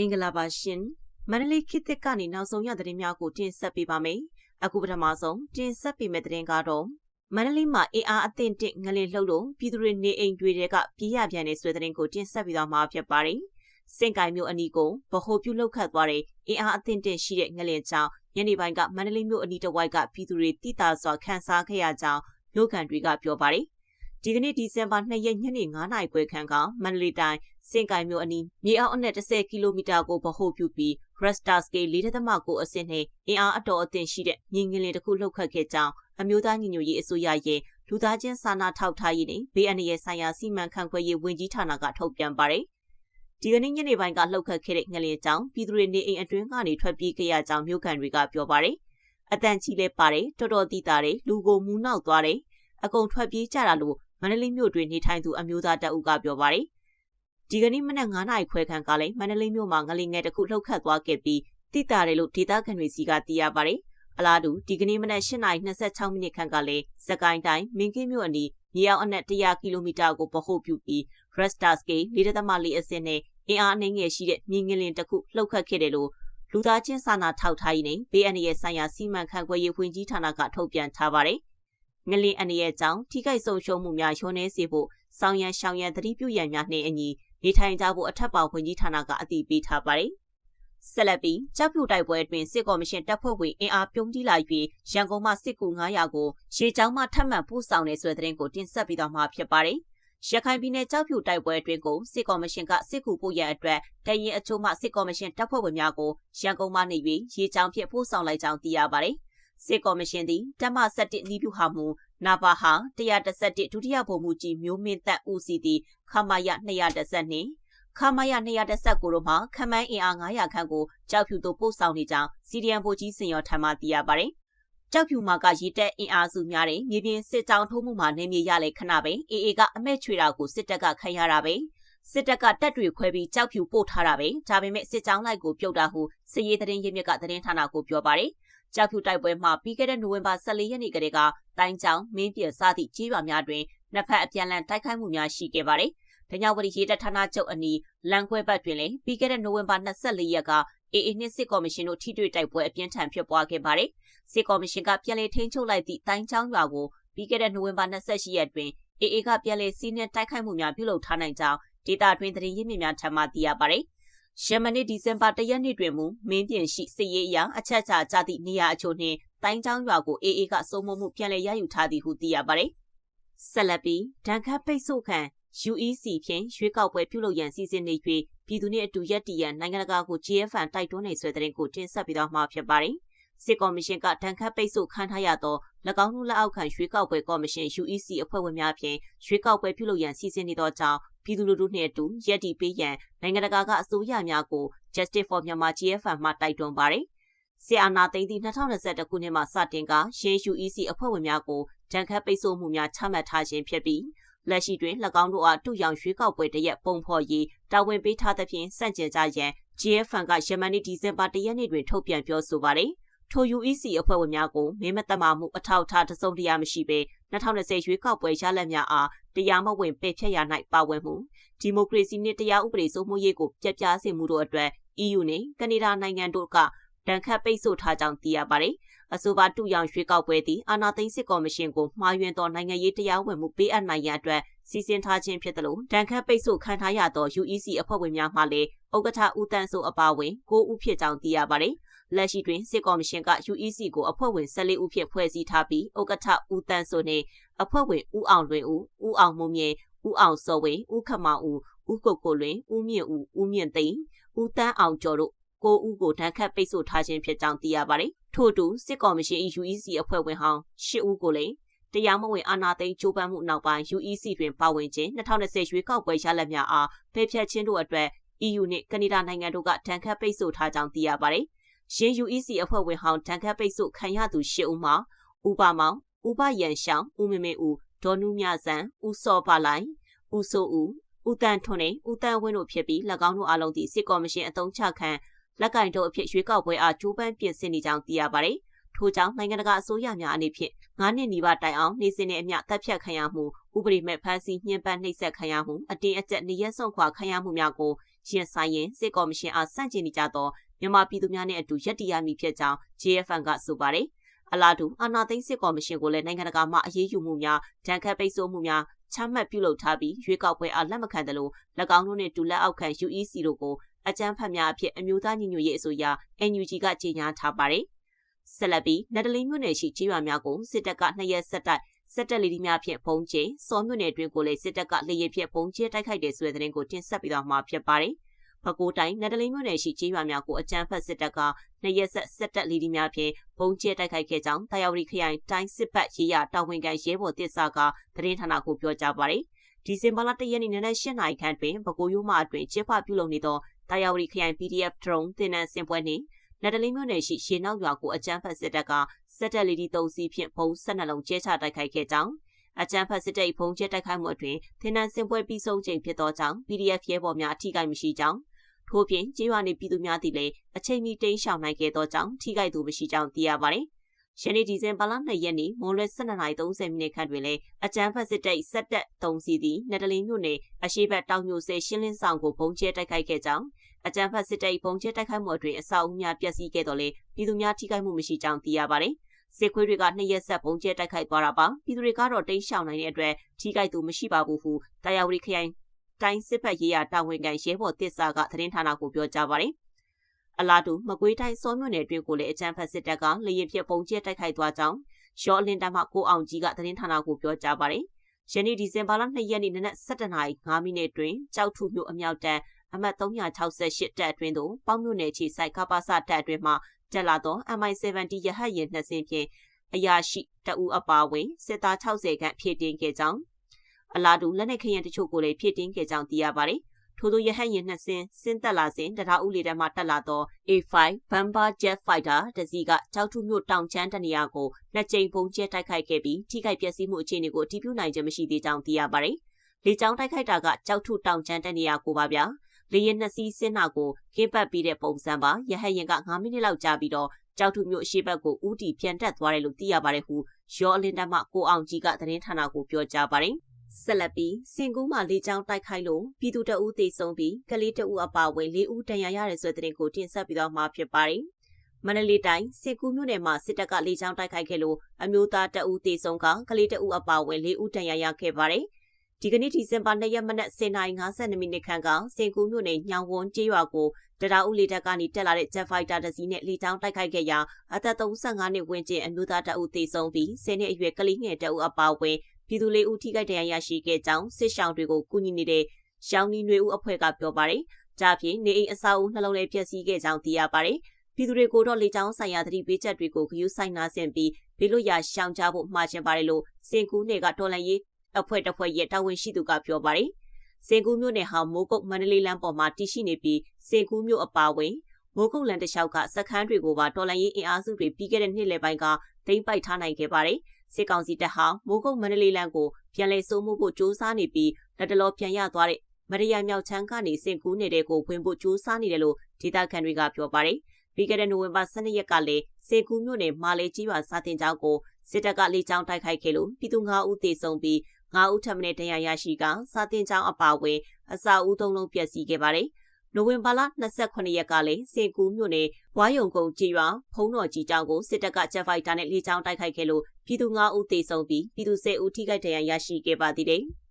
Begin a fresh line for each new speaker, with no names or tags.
မင်္ဂလာပါရှင်မန္တလေးခေတ်သစ်ကနေနောက်ဆုံးရသတင်းများကိုတင်ဆက်ပေးပါမယ်အခုပထမဆုံးတင်ဆက်ပေးမယ့်သတင်းကတော့မန္တလေးမှာအေးအားအသင့်တင့်ငလင်လှုပ်လို့ပြည်သူတွေနေအိမ်တွေကပြေးရပြန်နေဆွေသတင်းကိုတင်ဆက်ပေးသွားမှာဖြစ်ပါတယ်စင်ကိုင်မြို့အနီးကိုဗဟိုပြုလုပ်ခတ်သွားတဲ့အေးအားအသင့်တင့်ရှိတဲ့ငလင်ကြောင့်ညနေပိုင်းကမန္တလေးမြို့အနီးတစ်ဝိုက်ကပြည်သူတွေတိတာစွာခန်းစားခဲ့ရကြောင်းမြို့ခံတွေကပြောပါတယ် ဒီကနေ့ဒီဇင်ဘာ2ရက်ညနေ9:00နာရီခွဲခန့်ကမန္တလေးတိုင်းစင်ကိုင်မြို့အနီးမြေအောက်အနက်10ကီလိုမီတာကိုဗဟိုပြုပြီး Rasta Scale 4.9အဆင့်နဲ့အင်အားအတော်အသင့်ရှိတဲ့မြင်းငင်လင်တစ်ခုလှုပ်ခတ်ခဲ့ကြောင်းအမျိုးသားညီညွတ်ရေးအစိုးရရဲ့လူသားချင်းစာနာထောက်ထားရေးနဲ့ဘေးအန္တရာယ်ဆိုင်ရာစီမံခန့်ခွဲရေးဝန်ကြီးဌာနကထုတ်ပြန်ပါတယ်။ဒီကနေ့ညနေပိုင်းကလှုပ်ခတ်ခဲ့တဲ့ငလင်ကြောင့်ပြည်သူတွေနေအိမ်အတွင်းကနေထွက်ပြေးခဲ့ရကြောင်းမြို့ခံတွေကပြောပါတယ်။အတန်ကြီးလဲပါတယ်တော်တော်တိတာတယ်လူကိုမူးနောက်သွားတယ်အကုန်ထွက်ပြေးကြတာလို့ မန္တလေးမြို့တွင်နေထိုင်သူအမျိုးသားတအုပ်ကပြောပါတယ်။ဒီကနေ့မနက်9:00နာရီခွဲခန့်ကလည်းမန္တလေးမြို့မှာငလင်ငယ်တစ်ခုလှုပ်ခတ်သွားခဲ့ပြီးတိတာတယ်လို့ဒေသခံတွေစီကသိရပါတယ်။အလားတူဒီကနေ့မနက်8:26မိနစ်ခန့်ကလည်းစကိုင်းတိုင်းမင်းကင်းမြို့အနီးမြေအောင်အနက်100ကီလိုမီတာကိုပဟုတ်ပြုပြီး Rasta Scale 4.4အဆင့်နဲ့အင်အားအနှင်းငယ်ရှိတဲ့မြင်းငလင်တစ်ခုလှုပ်ခတ်ခဲ့တယ်လို့လူသားချင်းစာနာထောက်ထားရေးနဲ့ဘေးအန္တရာယ်ဆိုင်ရာစီမံခန့်ခွဲရေးဝန်ကြီးဌာနကထုတ်ပြန်ထားပါတယ်။ ငလင်အန္တရာယ်ကြောင့်ထိခိုက်ဆုံးရှုံးမှုများလျော့နေစေဖို့စောင်းရန်ရှောင်းရန်သတိပြုရန်များနှင့်အညီနေထိုင်ကြဖို့အထက်ပါဝန်ကြီးဌာနကအတည်ပြုထားပါတယ်။ဆက်လက်ပြီးကြောက်ဖြူတိုက်ပွဲအတွင်းစစ်ကော်မရှင်တပ်ဖွဲ့ဝင်အင်အားပြုံးတိလာ၍ရန်ကုန်မှစစ်ကူ900ကိုရေချောင်းမှထပ်မံပို့ဆောင်နေဆွဲတဲ့တဲ့ကိုတင်ဆက်ပြီးတော့မှာဖြစ်ပါတယ်။ရခိုင်ပြည်နယ်ကြောက်ဖြူတိုက်ပွဲအတွင်းကိုစစ်ကော်မရှင်ကစစ်ကူပို့ရန်အတွက်တရင်အချို့မှစစ်ကော်မရှင်တပ်ဖွဲ့ဝင်များကိုရန်ကုန်မှနေ၍ရေချောင်းဖြင့်ပို့ဆောင်လိုက်ကြောင်းသိရပါတယ်။ စစ်ကော်မရှင်သည်တမ7နီးပြူဟာမှုနာဘာဟာ111ဒုတိယဗိုလ်မှူးကြီးမျိုးမင်းသက်ဦးစီးသည့်ခမာယ212ခမာယ219တို့မှာခမန်းအင်အား900ခန့်ကိုကြောက်ဖြူသို့ပို့ဆောင်နေကြောင်းစီဒီအမ်ဗိုလ်ကြီးစင်ရောထံမှသိရပါတယ်။ကြောက်ဖြူမာကရေတက်အင်အားစုများတဲ့မြေပြင်စစ်ကြောင်းထိုးမှုမှာနေမြေရလဲခဏပဲအေအေကအမဲချွေတာကိုစစ်တပ်ကခံရတာပဲစစ်တပ်ကတပ်တွေခွဲပြီးကြောက်ဖြူပို့ထားတာပဲဒါပေမဲ့စစ်ကြောင်းလိုက်ကိုပြုတ်တာဟုစစ်ရေးသတင်းရင်းမြစ်ကသတင်းဌာနကိုပြောပါတယ်။ ကြောက်ဖြူတိုက်ပွဲမှာပြီးခဲ့တဲ့နိုဝင်ဘာ14ရက်နေ့ကတည်းကတိုင်းချောင်းမင်းပြစသည့်ကြေးရွာများတွင်နှစ်ဖက်အပြန်အလှန်တိုက်ခိုက်မှုများရှိခဲ့ပါတယ်။ဒညဝရီရေတပ်ဌာနချုပ်အနီးလန်ခွဲဘက်တွင်လည်းပြီးခဲ့တဲ့နိုဝင်ဘာ24ရက်ကအေအေနှင့်စစ်ကော်မရှင်တို့ထိတွေ့တိုက်ပွဲအပြင်းထန်ဖြစ်ပွားခဲ့ပါတယ်။စစ်ကော်မရှင်ကပြန်လည်ထိန်းချုပ်လိုက်သည့်တိုင်းချောင်းရွာကိုပြီးခဲ့တဲ့နိုဝင်ဘာ28ရက်တွင်အေအေကပြန်လည်စီးနှင်းတိုက်ခိုက်မှုများပြုလုပ်ထားနိုင်ကြောင်းဒေတာတွင်သတင်းရင်းမြစ်များထံမှသိရပါတယ်။ ယမနေ့ဒီဇင်ဘာ၁ရက်နေ့တွင်မူမင်းပြင်ရှိစစ်ရေးအရာအချက်ချာကြသည့်နေရာအချို့နှင့်တိုင်းချောင်းရွာကိုအေးအေးကစိုးမိုးမှုပြန်လည်ရယူထားသည်ဟုသိရပါသည်။ဆက်လက်ပြီးဒဏ်ခတ်ပိတ်ဆို့ခံ UEC ဖြင့်ရွေးကောက်ပွဲပြုလုပ်ရန်စီစဉ်နေ၍ပြည်သူနှင့်အတူရက်တီရန်နိုင်ငံတကာကို GFN တိုက်တွန်းနေဆွဲတဲ့ကိုတင်ဆက်ပြီးတော့မှာဖြစ်ပါတယ်။ စစ်ကော်မရှင်ကဒဏ်ခတ်ပိတ်ဆို့ခံထားရသော၎င်းတို့လက်အောက်ခံရွေးကောက်ပွဲကော်မရှင် UEC အဖွဲ့ဝင်များဖြင့်ရွေးကောက်ပွဲပြုလုပ်ရန်စီစဉ်နေသောကြောင့်ပြည်သူလူထုနှင့်အတူရက်တီပေးရန်နိုင်ငံတကာကအစိုးရများကို Justice for Myanmar GFM မှတိုက်တွန်းပါတယ်။ဆီအာနာသိန်းသည့်2021ခုနှစ်မှာစတင်ကရင်း UEC အဖွဲ့ဝင်များကိုတန်ခတ်ပိတ်ဆို့မှုများချမှတ်ထားခြင်းဖြစ်ပြီးလက်ရှိတွင်၎င်းတို့အားတူရောင်ရွေးကောက်ပွဲတရက်ပုံဖော်ရေးတာဝန်ပေးထားသဖြင့်စန့်ကျင်ကြရန် GFN ကယမန်နေ့ဒီဇင်ဘာ၁ရက်နေ့တွင်ထုတ်ပြန်ပြောဆိုပါတယ်။ ထို UEC အဖွဲ့ဝင်များကိုမင်းမတမာမှုအထောက်အထားတစုံတရာမရှိဘဲ2020ရွေးကောက်ပွဲရလဒ်များအားတရားမဝင်ပယ်ဖျက်ရ၌ပါဝင်မှုဒီမိုကရေစီနှင့်တရားဥပဒေစိုးမိုးရေးကိုပြတ်ပြားစေမှုတို့အတွက် EU နှင့်ကနေဒါနိုင်ငံတို့ကဒဏ်ခတ်ပိတ်ဆို့ထားကြောင်းသိရပါတယ်။အဆိုပါတူရောင်ရွှေကောက်ပွဲသည်အာဏာသိမ်းစစ်ကော်မရှင်ကိုမှားယွင်းသောနိုင်ငံရေးတရားဝင်မှုပေးအပ်နိုင်ရန်အတွက်စီစဉ်ထားခြင်းဖြစ်သလိုဒဏ်ခတ်ပိတ်ဆို့ခံထားရသော UEC အဖွဲ့ဝင်များမှလည်းဥက္ကဋ္ဌဦးတန်းစိုးအပါအဝင်၉ဦးဖြစ်ကြောင်းသိရပါတယ်။ လက်ရှိတွင်စစ်ကော်မရှင်က UEC ကိုအဖွဲ့ဝင်14ဦးဖြင့်ဖွဲ့စည်းထားပြီးဥက္ကဋ္ဌဦးတန်းစိုးနှင့်အဖွဲ့ဝင်ဦးအောင်လွင်ဦးဦးအောင်မုံမြင့်ဦးအောင်စောဝေဦးခမောင်ဦးဦးကိုကိုလွင်ဦးမြင့်ဦးဦးမြင့်သိန်းဦးတန်းအောင်ကျော်တို့ကိုဦးကိုဒဏ်ခတ်ပိတ်ဆို့ထားခြင်းဖြစ်ကြောင်းသိရပါတယ်။ထို့တူစစ်ကော်မရှင် UEC အဖွဲ့ဝင်ဟောင်း၈ဦးကိုလည်းတရားမဝင်အာဏာသိမ်းကြိုးပမ်းမှုနောက်ပိုင်း UEC တွင်ပါဝင်ခြင်း2020ရွေးကောက်ပွဲရလဒ်များအားဖယ်ဖျက်ခြင်းတို့အတွက် EU နှင့်ကနေဒါနိုင်ငံတို့ကဒဏ်ခတ်ပိတ်ဆို့ထားကြောင်းသိရပါတယ်။ ရင်း UEC အဖွဲ့ဝင်ဟောင်းဒဏ်ခတ်ပိတ်ဆို့ခံရသူ၈ဦးမှာဥပမောင်ဥပယန်ရှောင်းဦးမမေဦးဒေါ်နူးမြဆန်ဦးစောပါလိုက်ဦးစိုးဦးဦးတန်းထွန်းနဲ့ဦးတန်းဝင်းတို့ဖြစ်ပြီး၎င်းတို့အလုံးသည့်စစ်ကော်မရှင်အုံချခံလက်ကင်တို့အဖြစ်ရွေးကောက်ပွဲအားကြိုးပမ်းပြင်ဆင်နေကြောင်းသိရပါတယ်။ထို့ကြောင့်နိုင်ငံတကာအစိုးရများအနေဖြင့်9နှစ်နီးပါးတိုင်အောင်နေစဉ်နဲ့အမျှတပ်ဖြတ်ခံရမှုဥပဒေမဲ့ဖမ်းဆီးညှဉ်းပန်းနှိပ်စက်ခံရမှုအတင်းအကျပ်နေရက်ဆုံးခွာခံရမှုများကိုရင်ဆိုင်ရင်စစ်ကော်မရှင်အားစန့်ကျင်နေကြသော မြန်မာပြည်သူများနဲ့အတူရပ်တည်ရမည်ဖြစ်ကြောင်း JFN ကဆိုပါတယ်။အလားတူအာဏာသိမ်းစစ်ကော်မရှင်ကိုလည်းနိုင်ငံတကာမှအရေးယူမှုများဒဏ်ခတ်ပိတ်ဆို့မှုများချမှတ်ပြုလုပ်ထားပြီးရွေးကောက်ပွဲအားလက်မခံသလို၎င်းတို့နှင့်တူလက်အောက်ခံ UEC တို့ကိုအကြမ်းဖက်များအဖြစ်အမျိုးသားညီညွတ်ရေးအစိုးရ NUG ကကြေညာထားပါတယ်။ဆက်လက်ပြီးနဒလီမြို့နယ်ရှိကြေးရွာများကိုစစ်တပ်ကနှစ်ရက်ဆက်တိုက်စစ်တပ်လီဒီများဖြင့်ပုံကျင်းစောမြို့နယ်တွင်ကိုလည်းစစ်တပ်ကလေရင်ဖြင့်ပုံကျင်းတိုက်ခိုက်တဲ့ဆိုတဲ့သတင်းကိုတင်ဆက်ပြီးတော့မှာဖြစ်ပါတယ်။ ပဲခူးတိုင်းနဒလင်းမြို့နယ်ရှိကြေးရွာများကိုအကြမ်းဖက်စစ်တပ်ကနှစ်ရက်ဆက်စစ်တပ်လီဒီများဖြင့်ပုံကျဲတိုက်ခိုက်ခဲ့ကြောင်းတာယာဝတီခရိုင်တိုင်းစစ်ပတ်ရေးရတာဝန်ခံရဲဘော်တစ်စာကသတင်းဌာနကိုပြောကြားပါတယ်။ဒီဇင်ဘာလ၁ရက်နေ့နနက်၈နာရီခန့်တွင်ပဲခူးရိုးမအတွင်ကျင်းပပြုလုပ်နေသောတာယာဝတီခရိုင် PDF drone တင်နန်းစင်ပွဲနှင့်နဒလင်းမြို့နယ်ရှိရေနောက်ရွာကိုအကြမ်းဖက်စစ်တပ်ကစက်တက်လီဒီ၃စီးဖြင့်ဘုံ၁၂လုံးကျဲချတိုက်ခိုက်ခဲ့ကြောင်းအကြမ်းဖက်စစ်တပ်ဖုံးကျဲတိုက်ခိုက်မှုအတွင်သင်တန်းစင်ပွဲပြီးဆုံးချိန်ဖြစ်သောကြောင့် PDF ရဲဘော်များအထိကိမရှိကြောင်း ထို့ပြင်ကျေးရွာနေပြည်သူများသည်လည်းအချိန်မီတိမ်းရှောင်နိုင်ခဲ့သောကြောင့်ထိခိုက်သူမရှိကြောင်းသိရပါတယ်။ယနေ့ဒီဇင်ဘာလ2ရက်နေ့မွန်လွဲ12:30မိနစ်ခန့်တွင်လည်းအကြမ်းဖက်စစ်တပ်စက်တက်3စီးသည်နဒလင်းမြို့နယ်အရှိဘက်တောင်ညိုဆဲရှင်းလင်းဆောင်ကိုပုံကျဲတိုက်ခိုက်ခဲ့ကြောင်းအကြမ်းဖက်စစ်တပ်ပုံကျဲတိုက်ခိုက်မှုအတွင်အဆောက်အဦများပျက်စီးခဲ့တော်လဲပြည်သူများထိခိုက်မှုမရှိကြောင်းသိရပါတယ်။စစ်ခွေးတွေကနှစ်ရက်ဆက်ပုံကျဲတိုက်ခိုက်သွားတာပါပြည်သူတွေကတော့တိတ်ရှောင်နိုင်တဲ့အတွက်ထိခိုက်သူမရှိပါဘူးဟုတာယာဝတီခရိုင် တိုင်းစစ်ဖက်ရေးရတာဝန်ခံရဲဘော်တစ်စာကသတင်းဌာနကိုပြောကြားပါတယ်အလားတူမကွေးတိုင်းစောမြို့နယ်တွင်ကိုလည်းအကြမ်းဖက်စစ်တပ်ကလေရင်ဖြစ်ပုံကျဲတိုက်ခိုက်သွားကြောင်းရော့လင်တမကိုအောင်ကြီးကသတင်းဌာနကိုပြောကြားပါတယ်ယနေ့ဒီဇင်ဘာလ2ရက်နေ့နနက်7:05မိနစ်တွင်ကြောက်ထုမြို့အမြောက်တန်းအမှတ်368တပ်အတွင်းသို့ပေါင်းမြို့နယ်ချီစိုက်ကပါစတပ်အတွင်းမှတက်လာသော MI-70 ရဟတ်ယာဉ်နှစ်စင်းဖြင့်အရာရှိတအူအပါဝင်စစ်သား60ခန့်ဖြည့်တင်းခဲ့ကြောင်း အလားတူလက်နက်ခရင်တချို့ကိုလည်းဖြည့်တင်းခဲ့ကြောင်းသိရပါတယ်။ထို့သောရဟတ်ယာဉ်နှစ်စင်းဆင်းသက်လာစဉ်တရားဥလေတန်းမှတက်လာသော A5 Bomber Jet Fighter တစီကကြောက်ထုမြို့တောင်ချမ်းတနေရာကိုနှစ်ကြိမ်ပုံကျဲတိုက်ခိုက်ခဲ့ပြီးထိခိုက်ပျက်စီးမှုအခြေအနေကိုအတည်ပြုနိုင်ခြင်းမရှိသေးကြောင်းသိရပါတယ်။လေကြောင်းတိုက်ခိုက်တာကကြောက်ထုတောင်ချမ်းတနေရာကိုပါဗျာ။လေယာဉ်နှစ်စီးဆင်းတာကိုကင်းပတ်ပြီးတဲ့ပုံစံပါရဟတ်ယာဉ်က9မိနစ်လောက်ကြာပြီးတော့ကြောက်ထုမြို့အရှိဘက်ကိုဦးတီပြန်တက်သွားတယ်လို့သိရပါတယ်ဟုရောအလင်းတက်မှကိုအောင်ကြီးကသတင်းဌာနကိုပြောကြားပါတယ် ဆက်လက်ပြီးစင်ကူးမှာလေကြောင်းတိုက်ခိုက်လို့ပြည်သူတအုပ်သေဆုံးပြီးကလေးတအုပ်အပါအဝင်၄ဦးဒဏ်ရာရတယ်ဆိုတဲ့သတင်းကိုတင်ဆက်ပြီးတော့မှာဖြစ်ပါတယ်မန္တလေးတိုင်းစစ်ကူးမြို့နယ်မှာစစ်တပ်ကလေကြောင်းတိုက်ခိုက်ခဲ့လို့အမျိုးသားတအုပ်သေဆုံးကကလေးတအုပ်အပါအဝင်၄ဦးဒဏ်ရာရခဲ့ပါတယ်။ဒီကနေ့ဒီဇင်ဘာ2ရက်မနက်10:52မိနစ်ခန့်ကစင်ကူးမြို့နယ်ညောင်ဝန်းကျေးရွာကိုတရားဥလေတပ်ကနေတက်လာတဲ့ Jet Fighter တစ်စီးနဲ့လေကြောင်းတိုက်ခိုက်ခဲ့ရာအသက်35နှစ်ဝန်းကျင်အမျိုးသားတအုပ်သေဆုံးပြီး10နှစ်အရွယ်ကလေးငယ်တအုပ်အပါအဝင် ပြည်သူလေးဦးထိခိုက်ဒဏ်ရာရရှိခဲ့ကြောင်းစစ်ရှောင်းတွေကိုကူညီနေတဲ့ရှောင်းနီနွေဦးအဖွဲ့ကပြောပါတယ်။ကြားဖြင့်နေအိမ်အဆောက်အဦနှလုံးလေးပျက်စီးခဲ့ကြောင်းသိရပါတယ်။ပြည်သူတွေကိုတော့လေကြောင်းဆိုင်ရာသတိပေးချက်တွေကိုဂရုစိုက်နာဆင်ပြီးဘေးလွတ်ရာရှောင်ကြဖို့မှာချင်ပါတယ်လို့စင်ကူးနယ်ကတော်လန်ရေးအဖွဲ့တစ်ဖွဲ့ရဲ့တာဝန်ရှိသူကပြောပါတယ်။စင်ကူးမြို့နယ်ဟာမိုးကုတ်မန္တလေးလမ်းပေါ်မှာတည်ရှိနေပြီးစင်ကူးမြို့အပါဝင်မိုးကုတ်လန်တလျှောက်ကစခန်းတွေကိုပါတော်လန်ရေးအင်အားစုတွေပြီးခဲ့တဲ့နှစ်လယ်ပိုင်းကတိမ့်ပိုက်ထားနိုင်ခဲ့ပါတယ်။ စစ်ကောင်စီတပ်ဟောင်းမိုးကုတ်မန္တလေးလမ်းကိုပြန်လည်စိုးမိုးဖို့ကြိုးစားနေပြီးလက်တလောပြန်ရသွားတဲ့မရရမြောက်ချမ်းကနေစင်ကူးနေတဲ့ကိုဝင်ဖို့ကြိုးစားနေတယ်လို့ဒေသခံတွေကပြောပါတယ်။ပြီးခဲ့တဲ့နိုဝင်ဘာ12ရက်ကလည်းစင်ကူးမြို့နယ်မာလေးကြီးရွာစာတင်ကျောင်းကိုစစ်တပ်ကလေကြောင်းတိုက်ခိုက်ခဲ့လို့ပြည်သူ9ဦးသေဆုံးပြီး9ဦးထပ်မံတရားရရှိကစာတင်ကျောင်းအပါဝင်အစာဦးသုံးလုံးပျက်စီးခဲ့ပါတယ်။နိုဝင်ဘာလ28ရက်ကလည်းစင်ကူးမြို့နယ်ဝါယုံကုန်းကြီးရွာဖုံးတော်ကြီးကျောင်းကိုစစ်တပ်ကဂျက်ဖိုက်တာနဲ့လေကြောင်းတိုက်ခိုက်ခဲ့လို့ ပြည်သူ9ဦးသေဆုံးပြီးပြည်သူ10ဦးထိခိုက်ဒဏ်ရာရရှိခဲ့ပါသေးတယ်။